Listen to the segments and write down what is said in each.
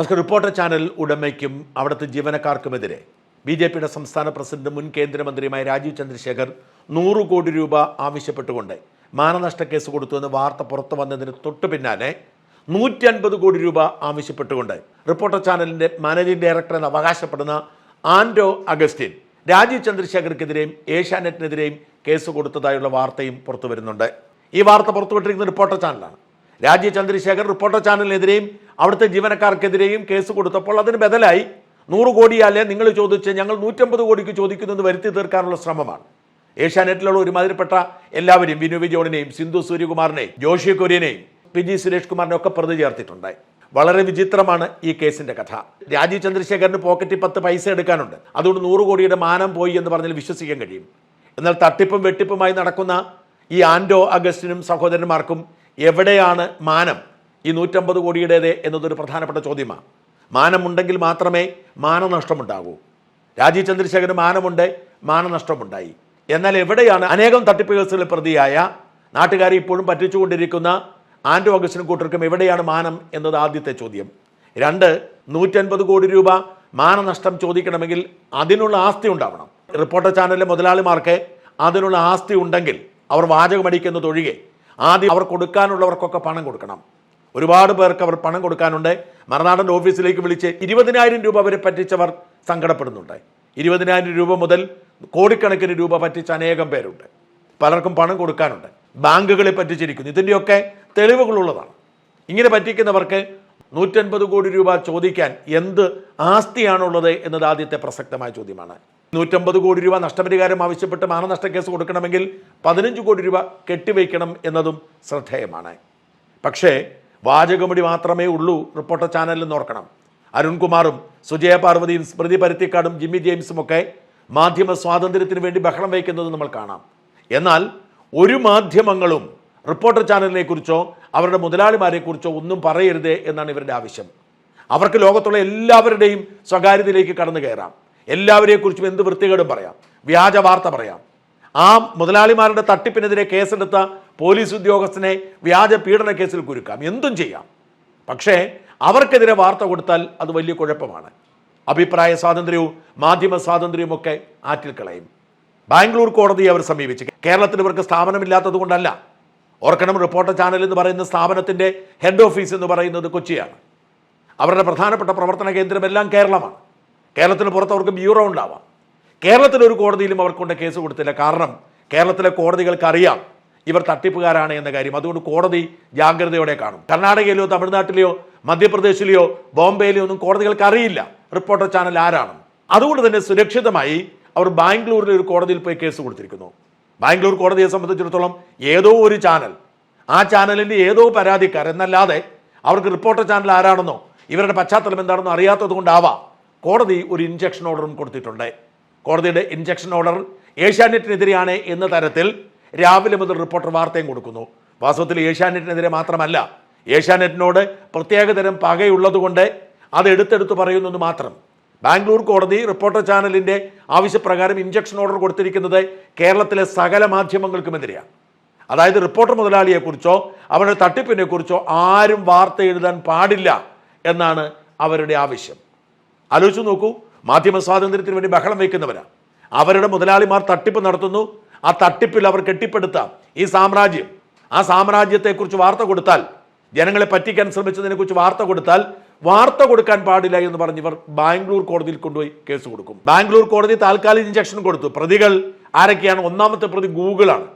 നമസ്കാരം. Reporter channel ഉടമയ്ക്കും അവിടുത്തെ ജീവനക്കാർക്കുമെതിരെ B J പിയുടെ സംസ്ഥാന പ്രസിഡന്റ് മുൻ കേന്ദ്രമന്ത്രിയുമായ രാജീവ് ചന്ദ്രശേഖർ നൂറ് കോടി രൂപ ആവശ്യപ്പെട്ടുകൊണ്ട് മാനനഷ്ട കേസ് കൊടുത്തുവെന്ന് വാർത്ത പുറത്തു വന്നതിന് തൊട്ടു പിന്നാലെ നൂറ്റി അൻപത് കോടി രൂപ ആവശ്യപ്പെട്ടുകൊണ്ട് റിപ്പോർട്ടർ ചാനലിന്റെ മാനേജിംഗ് ഡയറക്ടർ എന്ന് അവകാശപ്പെടുന്ന ആൻഡോ അഗസ്റ്റിൻ രാജീവ് ചന്ദ്രശേഖർക്കെതിരെയും ഏഷ്യാനെറ്റിനെതിരെയും കേസ് കൊടുത്തതായുള്ള വാർത്തയും പുറത്തു വരുന്നുണ്ട്. ഈ വാർത്ത പുറത്തുവിട്ടിരിക്കുന്ന റിപ്പോർട്ടർ ചാനലാണ്. രാജീവ് ചന്ദ്രശേഖർ റിപ്പോർട്ടർ ചാനലിനെതിരെയും അവിടുത്തെ ജീവനക്കാർക്കെതിരെയും കേസ് കൊടുത്തപ്പോൾ അതിന് ബദലായി നൂറ് കോടിയാലേ നിങ്ങൾ ചോദിച്ച് ഞങ്ങൾ നൂറ്റമ്പത് കോടിക്ക് ചോദിക്കുന്നത് വരുത്തി തീർക്കാനുള്ള ശ്രമമാണ്. ഏഷ്യാനെറ്റിലുള്ള ഒരുമാതിരിപ്പെട്ട എല്ലാവരെയും വിനു വിജയോണിനെയും സിന്ധു സൂര്യകുമാറിനെയും ജോഷി കുര്യനെയും പി ജി സുരേഷ് കുമാറിനെ ഒക്കെ പ്രതി ചേർത്തിട്ടുണ്ട് വളരെ വിചിത്രമാണ് ഈ കേസിന്റെ കഥ. രാജീവ് ചന്ദ്രശേഖറിന് പോക്കറ്റിൽ പത്ത് പൈസ എടുക്കാനുണ്ട്. അതുകൊണ്ട് നൂറ് കോടിയുടെ മാനം പോയി എന്ന് പറഞ്ഞാൽ വിശ്വസിക്കാൻ കഴിയും. എന്നാൽ തട്ടിപ്പും വെട്ടിപ്പുമായി നടക്കുന്ന ഈ ആൻഡോ അഗസ്റ്റിനും സഹോദരന്മാർക്കും എവിടെയാണ് മാനം? ഈ നൂറ്റമ്പത് കോടിയുടേത് എന്നതൊരു പ്രധാനപ്പെട്ട ചോദ്യമാണ്. മാനമുണ്ടെങ്കിൽ മാത്രമേ മാനനഷ്ടമുണ്ടാകൂ. രാജീവ് ചന്ദ്രശേഖരന് മാനമുണ്ട് മാനനഷ്ടമുണ്ടായി. എന്നാൽ എവിടെയാണ് അനേകം തട്ടിപ്പ് കേസുകളിൽ പ്രതിയായ നാട്ടുകാരെ ഇപ്പോഴും പറ്റിച്ചുകൊണ്ടിരിക്കുന്ന ആൻഡോ അഗസ്റ്റിനും കൂട്ടർക്കും എവിടെയാണ് മാനം എന്നത് ആദ്യത്തെ ചോദ്യം. രണ്ട് നൂറ്റൻപത് കോടി രൂപ മാനനഷ്ടം ചോദിക്കണമെങ്കിൽ അതിനുള്ള ആസ്തി ഉണ്ടാവണം. റിപ്പോർട്ടർ ചാനലിലെ മുതലാളിമാർക്ക് അതിനുള്ള ആസ്തി ഉണ്ടെങ്കിൽ അവർ വാചകമടിക്കുന്നതൊഴികെ ആദ്യം അവർ കൊടുക്കാനുള്ളവർക്കൊക്കെ പണം കൊടുക്കണം. ഒരുപാട് പേർക്ക് അവർ പണം കൊടുക്കാനുണ്ട്. മറുനാടന്റെ ഓഫീസിലേക്ക് വിളിച്ച് ഇരുപതിനായിരം രൂപ വരെ പറ്റിച്ചവർ സങ്കടപ്പെടുന്നുണ്ട്. ഇരുപതിനായിരം രൂപ മുതൽ കോടിക്കണക്കിന് രൂപ പറ്റിച്ച അനേകം പേരുണ്ട്. പലർക്കും പണം കൊടുക്കാനുണ്ട്. ബാങ്കുകളെ പറ്റിച്ചിരിക്കുന്നു. ഇതിന്റെയൊക്കെ തെളിവുകളുള്ളതാണ്. ഇങ്ങനെ പറ്റിക്കുന്നവർക്ക് നൂറ്റൻപത് കോടി രൂപ ചോദിക്കാൻ എന്ത് ആസ്തിയാണുള്ളത് എന്നത് ആദ്യത്തെ പ്രസക്തമായ ചോദ്യമാണ്. നൂറ്റമ്പത് കോടി രൂപ നഷ്ടപരിഹാരം ആവശ്യപ്പെട്ട് മാനനഷ്ട കേസ് കൊടുക്കണമെങ്കിൽ പതിനഞ്ച് കോടി രൂപ കെട്ടിവയ്ക്കണം എന്നതും ശ്രദ്ധേയമാണ്. പക്ഷേ വാചകമൊടി മാത്രമേ ഉള്ളൂ റിപ്പോർട്ടർ ചാനലിൽ നോർക്കണം അരുൺകുമാറും സുജയ പാർവതിയും സ്മൃതി പരുത്തിക്കാടും ജിമ്മി ജെയിംസും ഒക്കെ മാധ്യമ സ്വാതന്ത്ര്യത്തിന് വേണ്ടി ബഹളം വയ്ക്കുന്നത് നമ്മൾ കാണാം. എന്നാൽ ഒരു മാധ്യമങ്ങളും റിപ്പോർട്ടർ ചാനലിനെ കുറിച്ചോ അവരുടെ മുതലാളിമാരെക്കുറിച്ചോ ഒന്നും പറയരുത് എന്നാണ് ഇവരുടെ ആവശ്യം. അവർക്ക് ലോകത്തുള്ള എല്ലാവരുടെയും സ്വകാര്യതയിലേക്ക് കടന്നു കയറാം. എല്ലാവരെക്കുറിച്ചും എന്ത് വൃത്തികേടും പറയാം. വ്യാജ വാർത്ത പറയാം. ആ മുതലാളിമാരുടെ തട്ടിപ്പിനെതിരെ കേസെടുത്ത പോലീസ് ഉദ്യോഗസ്ഥനെ വ്യാജ പീഡന കേസിൽ കുരുക്കാം. എന്തും ചെയ്യാം. പക്ഷേ അവർക്കെതിരെ വാർത്ത കൊടുത്താൽ അത് വലിയ കുഴപ്പമാണ്. അഭിപ്രായ സ്വാതന്ത്ര്യവും മാധ്യമ സ്വാതന്ത്ര്യവും ഒക്കെ ആറ്റിൽ കളയും. ബാംഗ്ലൂർ കോടതിയെ അവർ സമീപിച്ചു. കേരളത്തിൽ ഇവർക്ക് സ്ഥാപനമില്ലാത്തത് കൊണ്ടല്ല. ഓർക്കണം റിപ്പോർട്ടർ ചാനൽ എന്ന് പറയുന്ന സ്ഥാപനത്തിന്റെ ഹെഡ് ഓഫീസ് എന്ന് പറയുന്നത് കൊച്ചിയാണ്. അവരുടെ പ്രധാനപ്പെട്ട പ്രവർത്തന കേന്ദ്രമെല്ലാം കേരളമാണ്. കേരളത്തിന് പുറത്ത് അവർക്ക് ബ്യൂറോ ഉണ്ടാവാം. കേരളത്തിലെ ഒരു കോടതിയിലും അവർക്കൊണ്ട് കേസ് കൊടുത്തില്ല. കാരണം കേരളത്തിലെ കോടതികൾക്കറിയാം ഇവർ തട്ടിപ്പുകാരാണ് എന്ന കാര്യം. അതുകൊണ്ട് കോടതി ജാഗ്രതയോടെ കാണും. കർണാടകയിലോ തമിഴ്നാട്ടിലെയോ മധ്യപ്രദേശിലെയോ ബോംബെയിലെയോ ഒന്നും കോടതികൾക്ക് അറിയില്ല റിപ്പോർട്ടർ ചാനൽ ആരാണ്? അതുകൊണ്ട് തന്നെ സുരക്ഷിതമായി അവർ ബാംഗ്ലൂരിലെ ഒരു കോടതിയിൽ പോയി കേസ് കൊടുത്തിരിക്കുന്നു. ബാംഗ്ലൂർ കോടതിയെ സംബന്ധിച്ചിടത്തോളം ഏതോ ഒരു ചാനൽ ആ ചാനലിന്റെ ഏതോ പരാതിക്കാർ എന്നല്ലാതെ അവർക്ക് റിപ്പോർട്ടർ ചാനൽ ആരാണെന്നോ ഇവരുടെ പശ്ചാത്തലം എന്താണെന്നോ അറിയാത്തത് കൊണ്ടാവാം കോടതി ഒരു ഇൻജക്ഷൻ ഓർഡറും കൊടുത്തിട്ടുണ്ട്. കോടതിയുടെ ഇൻജക്ഷൻ ഓർഡർ ഏഷ്യാനെറ്റിനെതിരെയാണ് എന്ന തരത്തിൽ രാവിലെ മുതൽ റിപ്പോർട്ടർ വാർത്തയും കൊടുക്കുന്നു. വാസ്തവത്തിൽ ഏഷ്യാനെറ്റിനെതിരെ മാത്രമല്ല ഏഷ്യാനെറ്റിനോട് പ്രത്യേകതരം പകയുള്ളതുകൊണ്ട് അത് എടുത്തെടുത്ത് പറയുന്നെന്ന് മാത്രം. ബാംഗ്ലൂർ കോടതി റിപ്പോർട്ടർ ചാനലിന്റെ ആവശ്യപ്രകാരം ഇഞ്ചക്ഷൻ ഓർഡർ കൊടുത്തിരിക്കുന്നത് കേരളത്തിലെ സകല മാധ്യമങ്ങൾക്കുമെതിരെയാണ്. അതായത് റിപ്പോർട്ടർ മുതലാളിയെക്കുറിച്ചോ അവരുടെ തട്ടിപ്പിനെക്കുറിച്ചോ ആരും വാർത്ത എഴുതാൻ പാടില്ല എന്നാണ് അവരുടെ ആവശ്യം. ആലോചിച്ച് നോക്കൂ. മാധ്യമ സ്വാതന്ത്ര്യത്തിന് വേണ്ടി ബഹളം വയ്ക്കുന്നവരാ. അവരുടെ മുതലാളിമാർ തട്ടിപ്പ് നടത്തുന്നു. ആ തട്ടിപ്പിൽ അവർ കെട്ടിപ്പടുത്താം. ഈ സാമ്രാജ്യം ആ സാമ്രാജ്യത്തെക്കുറിച്ച് വാർത്ത കൊടുത്താൽ ജനങ്ങളെ പറ്റിക്കാൻ ശ്രമിച്ചതിനെക്കുറിച്ച് വാർത്ത കൊടുത്താൽ വാർത്ത കൊടുക്കാൻ പാടില്ല എന്ന് പറഞ്ഞ് ഇവർ ബാംഗ്ലൂർ കോടതിയിൽ കൊണ്ടുപോയി കേസ് കൊടുക്കും. ബാംഗ്ലൂർ കോടതി താൽക്കാലിക ഇഞ്ചക്ഷൻ കൊടുത്തു. പ്രതികൾ ആരൊക്കെയാണ്? ഒന്നാമത്തെ പ്രതി ഗൂഗിളാണ്.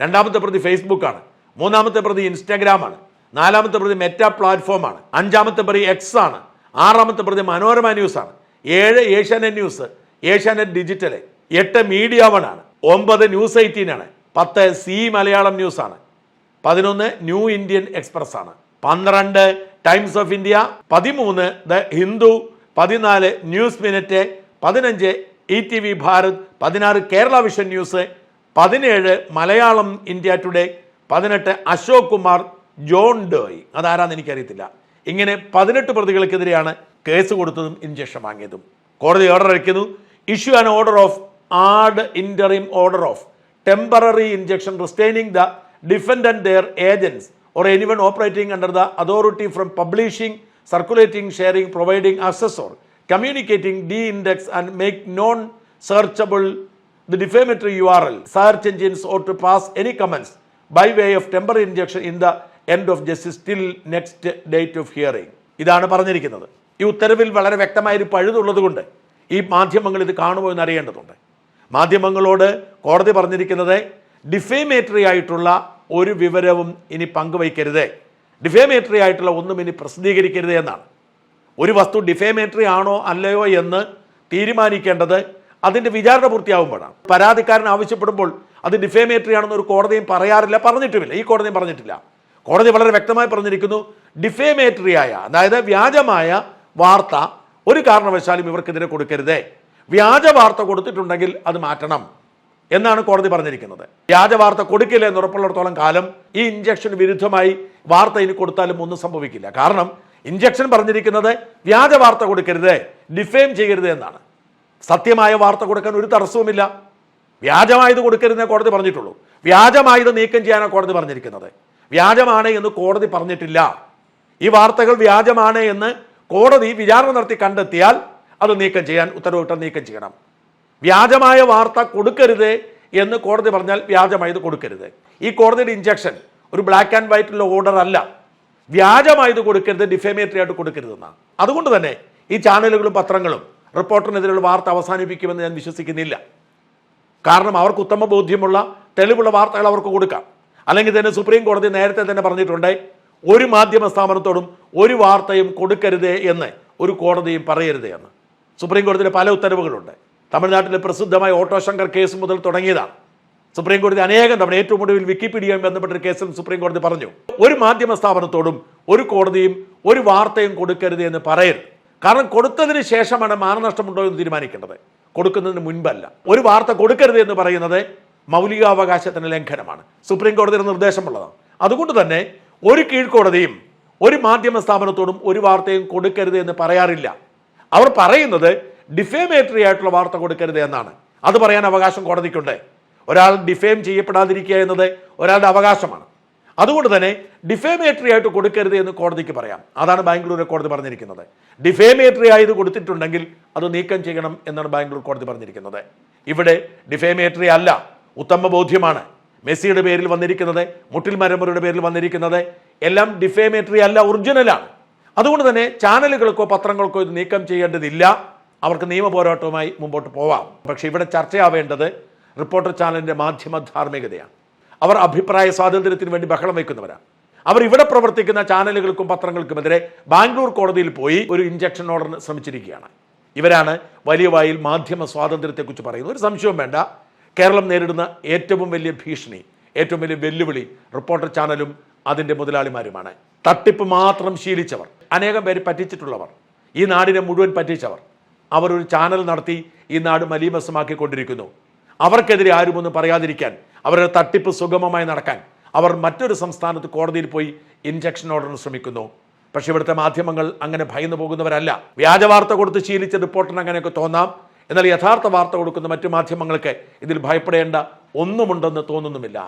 രണ്ടാമത്തെ പ്രതി ഫേസ്ബുക്കാണ്. മൂന്നാമത്തെ പ്രതി ഇൻസ്റ്റാഗ്രാമാണ്. നാലാമത്തെ പ്രതി മെറ്റ പ്ലാറ്റ്ഫോമാണ്. അഞ്ചാമത്തെ പ്രതി എക്സ് ആണ്. ആറാമത്തെ പ്രതി മനോരമ ന്യൂസ് ആണ്. ഏഴ് ഏഷ്യാനെറ്റ് ന്യൂസ് ഏഷ്യാനെറ്റ് ഡിജിറ്റൽ എട്ട് മീഡിയ ആണ്. ഒമ്പത് ന്യൂസ് എയ്റ്റീൻ ആണ്. പത്ത് സി മലയാളം ന്യൂസ് ആണ്. പതിനൊന്ന് ന്യൂ ഇന്ത്യൻ എക്സ്പ്രസ് ആണ്. പന്ത്രണ്ട് ടൈംസ് ഓഫ് ഇന്ത്യ പതിമൂന്ന് ദ ഹിന്ദു പതിനാല് ന്യൂസ് മിനിറ്റ് പതിനഞ്ച് ഇ ടി വി ഭാരത് പതിനാറ് കേരള വിഷൻ ന്യൂസ് പതിനേഴ് മലയാളം ഇന്ത്യ ടുഡേ പതിനെട്ട് അശോക് കുമാർ ജോൺ ഡോയ് അതാരാന്ന് എനിക്കറിയത്തില്ല. ഇങ്ങനെ പതിനെട്ട് പ്രതികൾക്കെതിരെയാണ് കേസ് കൊടുത്തതും ഇഞ്ചക്ഷൻ വാങ്ങിയതും. കോടതി ഓർഡർ അയക്കുന്നു. Issue an order of ad interim order of temporary injunction restraining the defendant their agents or anyone operating under the authority from publishing circulating sharing providing access or communicating deindex and make non searchable the defamatory U R L search engines or to pass any comments by way of temporary injunction in the end of justice till next date of hearing ഇതാണ് പറഞ്ഞിരിക്കുന്നത്. ഈ ഉത്തരവിൽ വളരെ വ്യക്തമായൊരു പഴുതുള്ളതുകൊണ്ട് ഈ മാധ്യമങ്ങൾ ഇത് കാണുമോ എന്ന് അറിയേണ്ടതുണ്ട് മാധ്യമങ്ങളോട് കോടതി പറഞ്ഞിരിക്കുന്നത് ഡിഫേമേറ്ററി ആയിട്ടുള്ള ഒരു വിവരവും ഇനി പങ്കുവയ്ക്കരുത്. ഡിഫേമേറ്ററി ആയിട്ടുള്ള ഒന്നും ഇനി പ്രസിദ്ധീകരിക്കരുത് എന്നാണ്. ഒരു വസ്തു ഡിഫേമേറ്ററി ആണോ അല്ലയോ എന്ന് തീരുമാനിക്കേണ്ടത് അതിന്റെ വിചാരണ പൂർത്തിയാവുമ്പോഴാണ്. പരാതിക്കാരൻ ആവശ്യപ്പെടുമ്പോൾ അത് ഡിഫേമേറ്ററി ആണെന്ന് ഒരു കോടതിയും പറയാറില്ല പറഞ്ഞിട്ടുമില്ല. ഈ കോടതിയും പറഞ്ഞിട്ടില്ല. കോടതി വളരെ വ്യക്തമായി പറഞ്ഞിരിക്കുന്നു ഡിഫേമേറ്ററി ആയ അതായത് വ്യാജമായ വാർത്ത ഒരു കാരണവശാലും ഇവർക്കെതിരെ കൊടുക്കരുതേ. വ്യാജ വാർത്ത കൊടുത്തിട്ടുണ്ടെങ്കിൽ അത് മാറ്റണം എന്നാണ് കോടതി പറഞ്ഞിരിക്കുന്നത്. വ്യാജ വാർത്ത കൊടുക്കില്ല എന്ന് ഉറപ്പുള്ളിടത്തോളം കാലം ഈ ഇഞ്ചക്ഷന് വിരുദ്ധമായി വാർത്ത ഇനി കൊടുത്താലും ഒന്നും സംഭവിക്കില്ല. കാരണം ഇഞ്ചക്ഷൻ പറഞ്ഞിരിക്കുന്നത് വ്യാജ വാർത്ത കൊടുക്കരുത് ഡിഫെയിം ചെയ്യരുത് എന്നാണ്. സത്യമായ വാർത്ത കൊടുക്കാൻ ഒരു തടസ്സവുമില്ല. വ്യാജമായത് കൊടുക്കരുതെന്നേ കോടതി പറഞ്ഞിട്ടുള്ളൂ. വ്യാജമായത് നീക്കം ചെയ്യാനാണ് കോടതി പറഞ്ഞിരിക്കുന്നത്. വ്യാജമാണ് എന്ന് കോടതി പറഞ്ഞിട്ടില്ല. ഈ വാർത്തകൾ വ്യാജമാണ് എന്ന് കോടതി വിചാരണ നടത്തി കണ്ടെത്തിയാൽ അത് നീക്കം ചെയ്യാൻ ഉത്തരവിട്ട് നീക്കം ചെയ്യണം. വ്യാജമായ വാർത്ത കൊടുക്കരുത് എന്ന് കോടതി പറഞ്ഞാൽ വ്യാജമായത് കൊടുക്കരുത്. ഈ കോടതിയുടെ ഇഞ്ചക്ഷൻ ഒരു ബ്ലാക്ക് ആൻഡ് വൈറ്റുള്ള ഓർഡർ അല്ല. വ്യാജമായത് കൊടുക്കരുത് ഡിഫേമേറ്ററി ആയിട്ട് കൊടുക്കരുതെന്നാണ് അതുകൊണ്ട് തന്നെ ഈ ചാനലുകളും പത്രങ്ങളും റിപ്പോർട്ടറിനെതിരെയുള്ള വാർത്ത അവസാനിപ്പിക്കുമെന്ന് ഞാൻ വിശ്വസിക്കുന്നില്ല. കാരണം അവർക്ക് ഉത്തമ ബോധ്യമുള്ള തെളിവുള്ള വാർത്തകൾ അവർക്ക് കൊടുക്കാം. അല്ലെങ്കിൽ തന്നെ സുപ്രീം കോടതി നേരത്തെ തന്നെ പറഞ്ഞിട്ടുണ്ട് ഒരു മാധ്യമ സ്ഥാപനത്തോടും ഒരു വാർത്തയും കൊടുക്കരുത് എന്ന് ഒരു കോടതിയും പറയരുത് എന്ന്. സുപ്രീം കോടതിയിൽ പല ഉത്തരവുകളുണ്ട്. തമിഴ്നാട്ടിലെ പ്രസിദ്ധമായ ഓട്ടോ ശങ്കർ കേസ് മുതൽ തുടങ്ങിയതാണ്. സുപ്രീം കോടതി അനേകം തവണ ഏറ്റവും ഒടുവിൽ വിക്കിപീഡിയയും ബന്ധപ്പെട്ട കേസിൽ സുപ്രീം കോടതി പറഞ്ഞു ഒരു മാധ്യമ സ്ഥാപനത്തോടും ഒരു കോടതിയും ഒരു വാർത്തയും കൊടുക്കരുത് എന്ന് പറയരുത്. കാരണം കൊടുത്തതിന് ശേഷമാണ് മാനനഷ്ടമുണ്ടോ എന്ന് തീരുമാനിക്കേണ്ടത്. കൊടുക്കുന്നതിന് മുൻപല്ല. ഒരു വാർത്ത കൊടുക്കരുത് എന്ന് പറയുന്നത് മൗലികാവകാശത്തിന് ലംഘനമാണ്. സുപ്രീം കോടതിയുടെ നിർദ്ദേശമുള്ളതാണ്. അതുകൊണ്ട് തന്നെ ഒരു കീഴ്ക്കോടതിയും ഒരു മാധ്യമ സ്ഥാപനത്തോടും ഒരു വാർത്തയും കൊടുക്കരുത് എന്ന് പറയാറില്ല. അവർ പറയുന്നത് ഡിഫേമേറ്ററി ആയിട്ടുള്ള വാർത്ത കൊടുക്കരുത് എന്നാണ്. അത് പറയാൻ അവകാശം കോടതിക്കുണ്ട്. ഒരാൾ ഡിഫേം ചെയ്യപ്പെടാതിരിക്കുക എന്നത് ഒരാളുടെ അവകാശമാണ്. അതുകൊണ്ട് തന്നെ ഡിഫേമേറ്ററി ആയിട്ട് കൊടുക്കരുത് എന്ന് കോടതിക്ക് പറയാം. അതാണ് ബാംഗ്ലൂർ കോടതി പറഞ്ഞിരിക്കുന്നത്. ഡിഫേമേറ്ററി ആയത് കൊടുത്തിട്ടുണ്ടെങ്കിൽ അത് നീക്കം ചെയ്യണം എന്നാണ് ബാംഗ്ലൂർ കോടതി പറഞ്ഞിരിക്കുന്നത്. ഇവിടെ ഡിഫേമേറ്ററി അല്ല. ഉത്തമ ബോധ്യമാണ്. മെസ്സിയുടെ പേരിൽ വന്നിരിക്കുന്നത് മുട്ടിൽ മരമുറയുടെ പേരിൽ വന്നിരിക്കുന്നത് എല്ലാം ഡിഫേമേറ്ററി അല്ല ഒറിജിനലാണ് അതുകൊണ്ട് തന്നെ ചാനലുകൾക്കോ പത്രങ്ങൾക്കോ ഇത് നീക്കം ചെയ്യേണ്ടതില്ല. അവർക്ക് നിയമ പോരാട്ടവുമായി മുമ്പോട്ട് പോവാം. പക്ഷേ ഇവിടെ ചർച്ചയാവേണ്ടത് റിപ്പോർട്ടർ ചാനലിന്റെ മാധ്യമ ധാർമ്മികതയാണ്. അവർ അഭിപ്രായ സ്വാതന്ത്ര്യത്തിന് വേണ്ടി ബഹളം വയ്ക്കുന്നവരാണ് അവർ ഇവിടെ പ്രവർത്തിക്കുന്ന ചാനലുകൾക്കും പത്രങ്ങൾക്കുമെതിരെ ബാംഗ്ലൂർ കോടതിയിൽ പോയി ഒരു ഇഞ്ചക്ഷൻ ഓർഡർ ശ്രമിച്ചിരിക്കുകയാണ്. ഇവരാണ് വലിയ വായിൽ മാധ്യമ സ്വാതന്ത്ര്യത്തെക്കുറിച്ച് പറയുന്നത്. ഒരു സംശയവും വേണ്ട. കേരളം നേരിടുന്ന ഏറ്റവും വലിയ ഭീഷണി ഏറ്റവും വലിയ വെല്ലുവിളി റിപ്പോർട്ടർ ചാനലും അതിന്റെ മുതലാളിമാരുമാണ്. തട്ടിപ്പ് മാത്രം ശീലിച്ചവർ അനേകം പേര് പറ്റിച്ചിട്ടുള്ളവർ ഈ നാടിനെ മുഴുവൻ പറ്റിച്ചവർ. അവർ ഒരു ചാനൽ നടത്തി ഈ നാട് മലീമസമാക്കിക്കൊണ്ടിരിക്കുന്നു. അവർക്കെതിരെ ആരുമൊന്നും പറയാതിരിക്കാൻ അവരുടെ തട്ടിപ്പ് സുഗമമായി നടക്കാൻ അവർ മറ്റൊരു സംസ്ഥാനത്ത് കോടതിയിൽ പോയി ഇൻജക്ഷൻ ഓർഡറിന് ശ്രമിക്കുന്നു. പക്ഷേ ഇവിടുത്തെ മാധ്യമങ്ങൾ അങ്ങനെ ഭയന്നു പോകുന്നവരല്ല. വ്യാജ വാർത്ത കൊടുത്ത് ശീലിച്ച റിപ്പോർട്ടറിന് അങ്ങനെയൊക്കെ തോന്നാം. എന്നാൽ യഥാർത്ഥ വാർത്ത കൊടുക്കുന്ന മറ്റു മാധ്യമങ്ങൾക്ക് ഇതിൽ ഭയപ്പെടേണ്ട ഒന്നുമുണ്ടെന്ന് തോന്നുന്നുമില്ല.